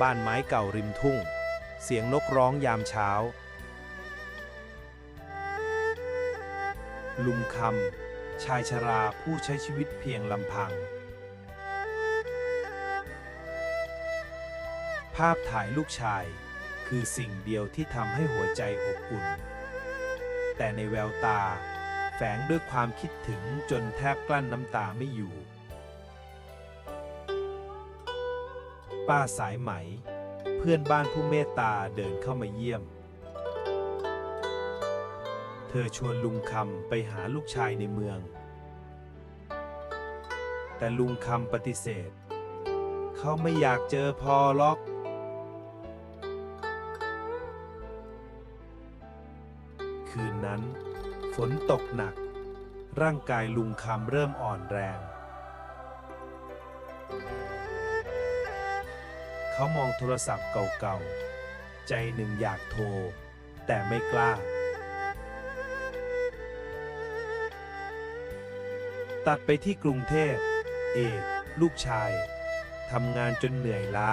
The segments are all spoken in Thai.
บ้านไม้เก่าริมทุ่ง เสียงนกร้องยามเช้า ลุงคำ ชายชราผู้ใช้ชีวิตเพียงลำพัง ภาพถ่ายลูกชาย คือสิ่งเดียวที่ทำให้หัวใจอบอุ่น แต่ในแววตาแฝงด้วยความคิดถึงจนแทบกลั้นน้ำตาไม่อยู่ ป้าสายไหม เพื่อนบ้านผู้เมตตาเดินเข้ามาเยี่ยม เธอชวนลุงคำไปหาลูกชายในเมือง แต่ลุงคำปฏิเสธ เขาไม่อยากเจอพอหรอกคืนนั้น ฝนตกหนัก ร่างกายลุงคำเริ่มอ่อนแรง เขามองโทรศัพท์เก่าๆ ใจหนึ่งอยากโทร แต่ไม่กล้า ตัดไปที่กรุงเทพ เอกลูกชายทำงานจนเหนื่อยล้า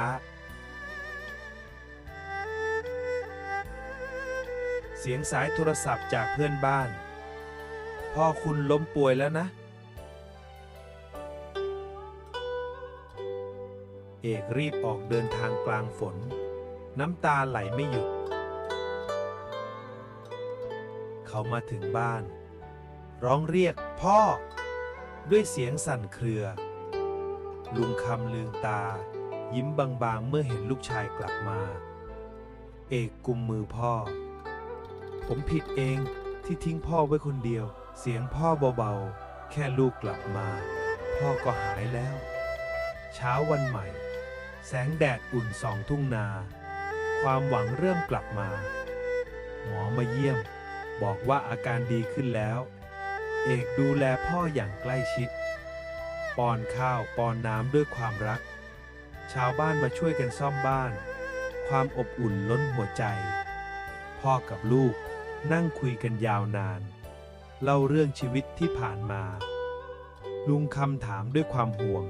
เสียงสายโทรศัพท์จากเพื่อนบ้าน พ่อคุณล้มป่วยแล้วนะ เอกรีบออกเดินทางกลางฝน น้ำตาไหลไม่หยุด เขามาถึงบ้าน ร้องเรียกพ่อ ด้วยเสียงสั่นเครือ ลุงคำลืมตา ยิ้มบางๆเมื่อเห็นลูกชายกลับมา เอกกุมมือพ่อ ผมผิดเองที่ทิ้งพ่อไว้คนเดียว เสียงพ่อเบาๆ แค่ลูกกลับมา พ่อก็หายแล้วเช้าวันใหม่ แสงแดดอุ่นสองทุ่งนา ความหวังเริ่มกลับมา หมอมาเยี่ยม บอกว่าอาการดีขึ้นแล้ว เอกดูแลพ่ออย่างใกล้ชิดป้อนข้าวป้อนน้ำด้วยความรัก ชาวบ้านมาช่วยกันซ่อมบ้าน ความอบอุ่นล้นหัวใจ พ่อกับลูกนั่งคุยกันยาวนาน เล่าเรื่องชีวิตที่ผ่านมา ลุงคำถามด้วยความห่วง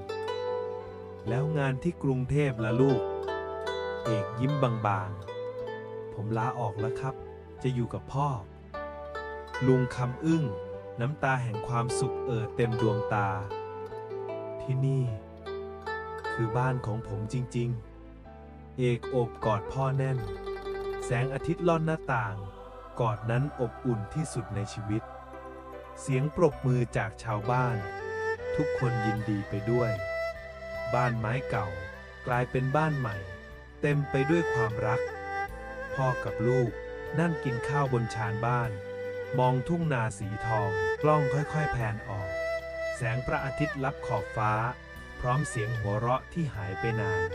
แล้วงานที่กรุงเทพละลูก เอกยิ้มบางๆ ผมลาออกแล้วครับ จะอยู่กับพ่อ ลุงคำอึ้ง น้ำตาแห่งความสุขเอ่อเต็มดวงตา ที่นี่ คือบ้านของผมจริงๆ เอกโอบกอดพ่อแน่น แสงอาทิตย์ล่อดหน้าต่าง กอดนั้นอบอุ่นที่สุดในชีวิต เสียงปรบมือจากชาวบ้าน ทุกคนยินดีไปด้วย บ้านไม้เก่า กลายเป็นบ้านใหม่ เต็มไปด้วยความรัก พ่อกับลูกนั่งกินข้าวบนชานบ้าน มองทุ่งนาสีทอง กล้องค่อยๆแผ่นออก แสงพระอาทิตย์ลับขอบฟ้า พร้อมเสียงหัวเราะที่หายไปนาน